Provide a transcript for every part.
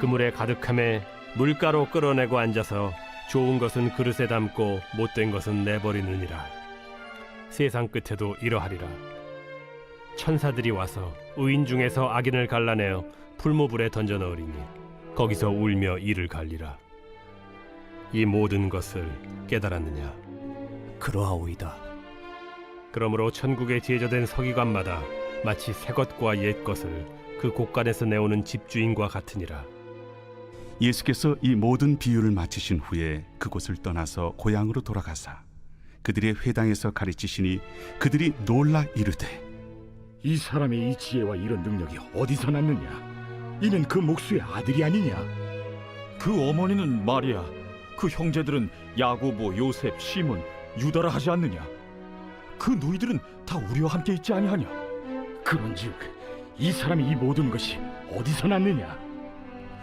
그물에 가득함에 물가로 끌어내고 앉아서 좋은 것은 그릇에 담고 못된 것은 내버리느니라. 세상 끝에도 이러하리라. 천사들이 와서 의인 중에서 악인을 갈라내어 풀무불에 던져 넣으리니 거기서 울며 이를 갈리라. 이 모든 것을 깨달았느냐? 그러하오이다. 그러므로 천국에 제저된 서기관마다 마치 새 것과 옛 것을 그 곳간에서 내오는 집주인과 같으니라. 예수께서 이 모든 비유를 마치신 후에 그곳을 떠나서 고향으로 돌아가사 그들의 회당에서 가르치시니 그들이 놀라 이르되 이 사람의 이 지혜와 이런 능력이 어디서 났느냐? 이는 그 목수의 아들이 아니냐? 그 어머니는 마리아, 그 형제들은 야고보, 요셉, 시몬, 유다라 하지 않느냐? 그 누이들은 다 우리와 함께 있지 아니하냐? 그런즉 이 사람이 이 모든 것이 어디서 났느냐?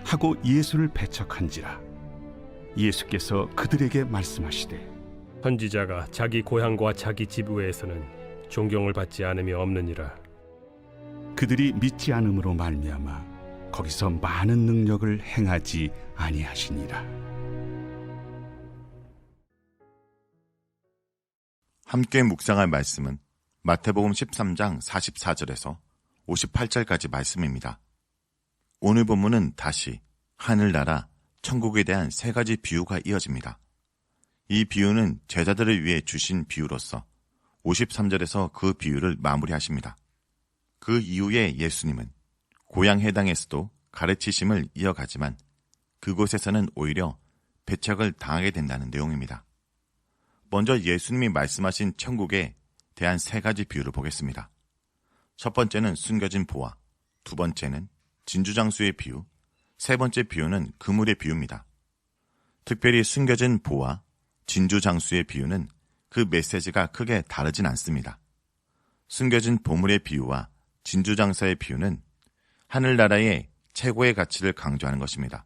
하고 예수를 배척한지라 예수께서 그들에게 말씀하시되 선지자가 자기 고향과 자기 집 외에서는 존경을 받지 않음이 없느니라. 그들이 믿지 않음으로 말미암아 거기서 많은 능력을 행하지 아니하시니라 함께 묵상할 말씀은 마태복음 13장 44절에서 58절까지 말씀입니다. 오늘 본문은 다시 하늘나라, 천국에 대한 세 가지 비유가 이어집니다. 이 비유는 제자들을 위해 주신 비유로서 53절에서 그 비유를 마무리하십니다. 그 이후에 예수님은 고향 해당에서도 가르치심을 이어가지만 그곳에서는 오히려 배척을 당하게 된다는 내용입니다. 먼저 예수님이 말씀하신 천국에 대한 세 가지 비유를 보겠습니다. 첫 번째는 숨겨진 보화, 두 번째는 진주장수의 비유, 세 번째 비유는 그물의 비유입니다. 특별히 숨겨진 보화, 진주장수의 비유는 그 메시지가 크게 다르진 않습니다. 숨겨진 보물의 비유와 진주장사의 비유는 하늘나라의 최고의 가치를 강조하는 것입니다.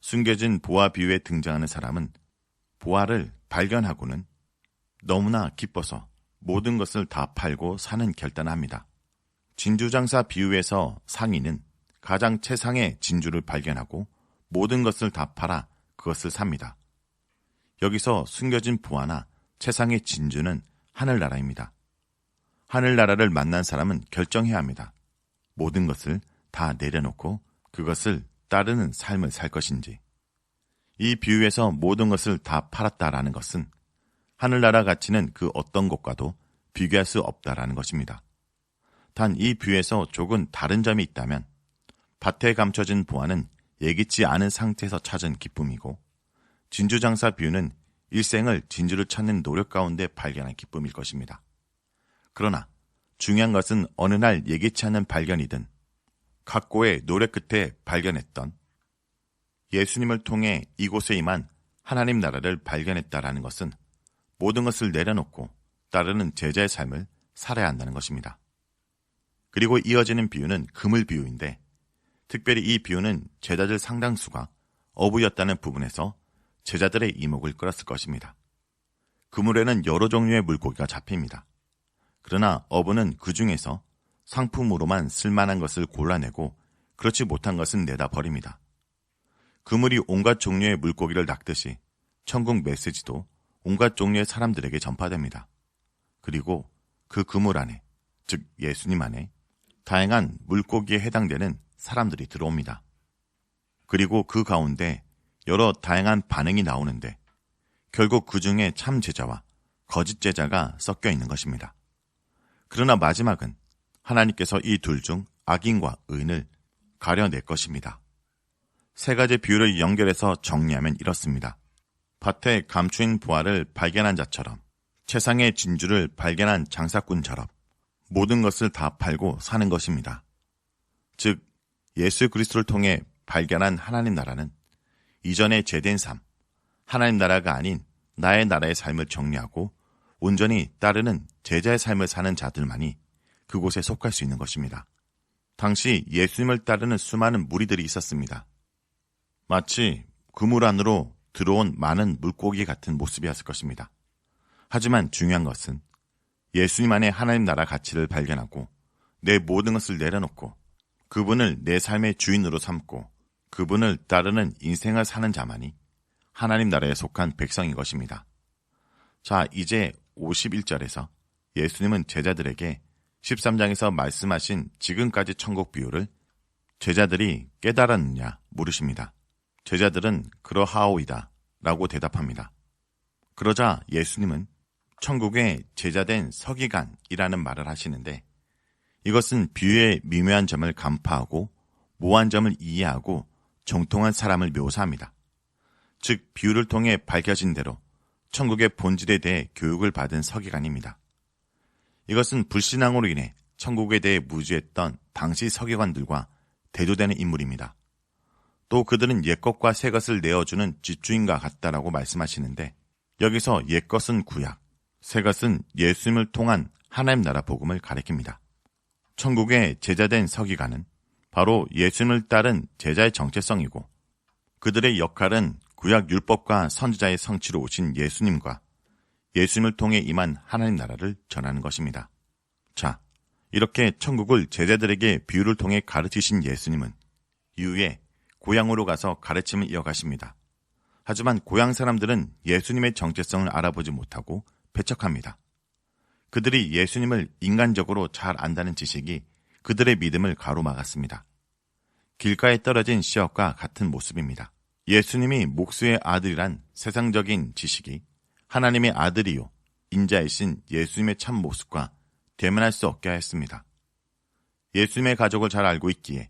숨겨진 보화 비유에 등장하는 사람은 보화를 발견하고는 너무나 기뻐서 모든 것을 다 팔고 사는 결단을 합니다. 진주장사 비유에서 상인은 가장 최상의 진주를 발견하고 모든 것을 다 팔아 그것을 삽니다. 여기서 숨겨진 보화나 최상의 진주는 하늘나라입니다. 하늘나라를 만난 사람은 결정해야 합니다. 모든 것을 다 내려놓고 그것을 따르는 삶을 살 것인지. 이 비유에서 모든 것을 다 팔았다라는 것은 하늘나라 가치는 그 어떤 것과도 비교할 수 없다라는 것입니다. 단이 비유에서 조금 다른 점이 있다면 밭에 감춰진 보화는 예기치 않은 상태에서 찾은 기쁨이고 진주 장사 비유는 일생을 진주를 찾는 노력 가운데 발견한 기쁨일 것입니다. 그러나 중요한 것은 어느 날 예기치 않은 발견이든 각고의 노력 끝에 발견했던 예수님을 통해 이곳에 임한 하나님 나라를 발견했다라는 것은 모든 것을 내려놓고 따르는 제자의 삶을 살아야 한다는 것입니다. 그리고 이어지는 비유는 그물 비유인데 특별히 이 비유는 제자들 상당수가 어부였다는 부분에서 제자들의 이목을 끌었을 것입니다. 그물에는 여러 종류의 물고기가 잡힙니다. 그러나 어부는 그 중에서 상품으로만 쓸만한 것을 골라내고 그렇지 못한 것은 내다 버립니다. 그물이 온갖 종류의 물고기를 낚듯이 천국 메시지도 온갖 종류의 사람들에게 전파됩니다. 그리고 그 그물 안에, 즉 예수님 안에 다양한 물고기에 해당되는 사람들이 들어옵니다. 그리고 그 가운데 여러 다양한 반응이 나오는데 결국 그 중에 참 제자와 거짓 제자가 섞여 있는 것입니다. 그러나 마지막은 하나님께서 이 둘 중 악인과 의인을 가려낼 것입니다. 세 가지 비유를 연결해서 정리하면 이렇습니다. 밭에 감추인 부활을 발견한 자처럼 최상의 진주를 발견한 장사꾼처럼 모든 것을 다 팔고 사는 것입니다. 즉 예수 그리스도를 통해 발견한 하나님 나라는 이전에 제된 삶, 하나님 나라가 아닌 나의 나라의 삶을 정리하고 온전히 따르는 제자의 삶을 사는 자들만이 그곳에 속할 수 있는 것입니다. 당시 예수님을 따르는 수많은 무리들이 있었습니다. 마치 그물 안으로 들어온 많은 물고기 같은 모습이었을 것입니다. 하지만 중요한 것은 예수님 안에 하나님 나라 가치를 발견하고 내 모든 것을 내려놓고 그분을 내 삶의 주인으로 삼고 그분을 따르는 인생을 사는 자만이 하나님 나라에 속한 백성인 것입니다. 자, 이제 51절에서 예수님은 제자들에게 13장에서 말씀하신 지금까지 천국 비유를 제자들이 깨달았느냐 물으십니다. 제자들은 그러하오이다 라고 대답합니다. 그러자 예수님은 천국의 제자된 서기관이라는 말을 하시는데 이것은 비유의 미묘한 점을 간파하고 모호한 점을 이해하고 정통한 사람을 묘사합니다. 즉 비유를 통해 밝혀진 대로 천국의 본질에 대해 교육을 받은 서기관입니다. 이것은 불신앙으로 인해 천국에 대해 무지했던 당시 서기관들과 대조되는 인물입니다. 또 그들은 옛것과 새것을 내어주는 집주인과 같다라고 말씀하시는데 여기서 옛것은 구약, 새것은 예수님을 통한 하나님 나라 복음을 가리킵니다. 천국의 제자된 서기관은 바로 예수님을 따른 제자의 정체성이고 그들의 역할은 구약 율법과 선지자의 성취로 오신 예수님과 예수님을 통해 임한 하나님 나라를 전하는 것입니다. 자, 이렇게 천국을 제자들에게 비유를 통해 가르치신 예수님은 이후에 고향으로 가서 가르침을 이어가십니다. 하지만 고향 사람들은 예수님의 정체성을 알아보지 못하고 배척합니다. 그들이 예수님을 인간적으로 잘 안다는 지식이 그들의 믿음을 가로막았습니다. 길가에 떨어진 씨앗과 같은 모습입니다. 예수님이 목수의 아들이란 세상적인 지식이 하나님의 아들이요 인자이신 예수님의 참 모습과 대면할 수 없게 하였습니다. 예수님의 가족을 잘 알고 있기에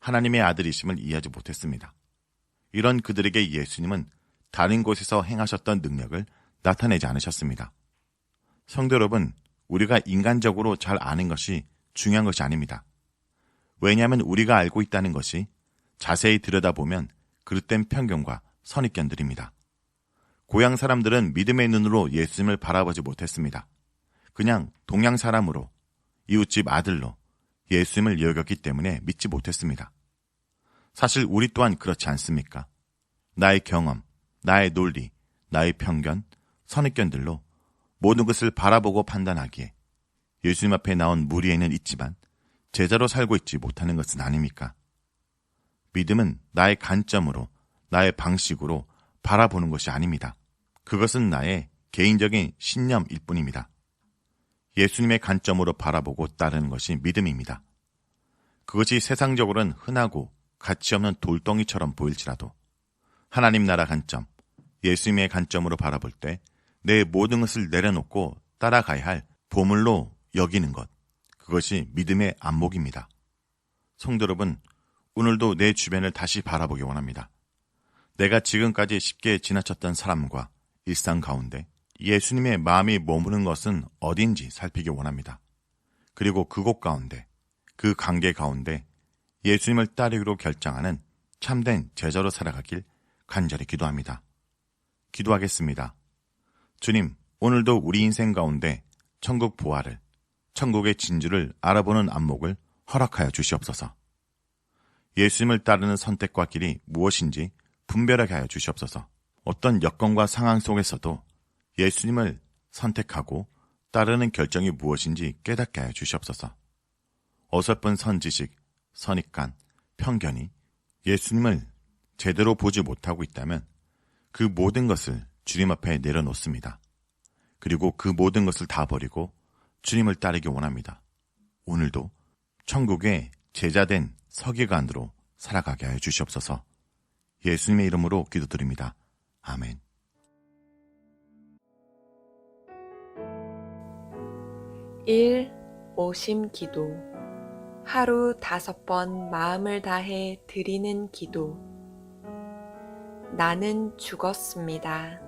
하나님의 아들이심을 이해하지 못했습니다. 이런 그들에게 예수님은 다른 곳에서 행하셨던 능력을 나타내지 않으셨습니다. 성도 여러분, 우리가 인간적으로 잘 아는 것이 중요한 것이 아닙니다. 왜냐하면 우리가 알고 있다는 것이 자세히 들여다보면 그릇된 편견과 선입견들입니다. 고향 사람들은 믿음의 눈으로 예수님을 바라보지 못했습니다. 그냥 동양 사람으로 이웃집 아들로 예수님을 여겼기 때문에 믿지 못했습니다. 사실 우리 또한 그렇지 않습니까? 나의 경험, 나의 논리, 나의 편견, 선입견들로 모든 것을 바라보고 판단하기에 예수님 앞에 나온 무리에는 있지만 제자로 살고 있지 못하는 것은 아닙니까? 믿음은 나의 관점으로, 나의 방식으로 바라보는 것이 아닙니다. 그것은 나의 개인적인 신념일 뿐입니다. 예수님의 관점으로 바라보고 따르는 것이 믿음입니다. 그것이 세상적으로는 흔하고 가치 없는 돌덩이처럼 보일지라도 하나님 나라 관점, 예수님의 관점으로 바라볼 때 내 모든 것을 내려놓고 따라가야 할 보물로 여기는 것, 그것이 믿음의 안목입니다. 성도 여러분, 오늘도 내 주변을 다시 바라보기 원합니다. 내가 지금까지 쉽게 지나쳤던 사람과 일상 가운데 예수님의 마음이 머무는 것은 어딘지 살피기 원합니다. 그리고 그곳 가운데, 그 관계 가운데 예수님을 따르기로 결정하는 참된 제자로 살아가길 간절히 기도합니다. 기도하겠습니다. 주님, 오늘도 우리 인생 가운데 천국 보화를, 천국의 진주를 알아보는 안목을 허락하여 주시옵소서. 예수님을 따르는 선택과 길이 무엇인지 분별하게 하여 주시옵소서. 어떤 여건과 상황 속에서도 예수님을 선택하고 따르는 결정이 무엇인지 깨닫게 하여 주시옵소서. 어설픈 선지식, 선입관, 편견이 예수님을 제대로 보지 못하고 있다면 그 모든 것을 주님 앞에 내려놓습니다. 그리고 그 모든 것을 다 버리고 주님을 따르기 원합니다. 오늘도 천국의 제자된 서기관으로 살아가게 하여 주시옵소서. 예수님의 이름으로 기도드립니다. 아멘. 일 오심 기도 하루 다섯 번 마음을 다해 드리는 기도 나는 죽었습니다.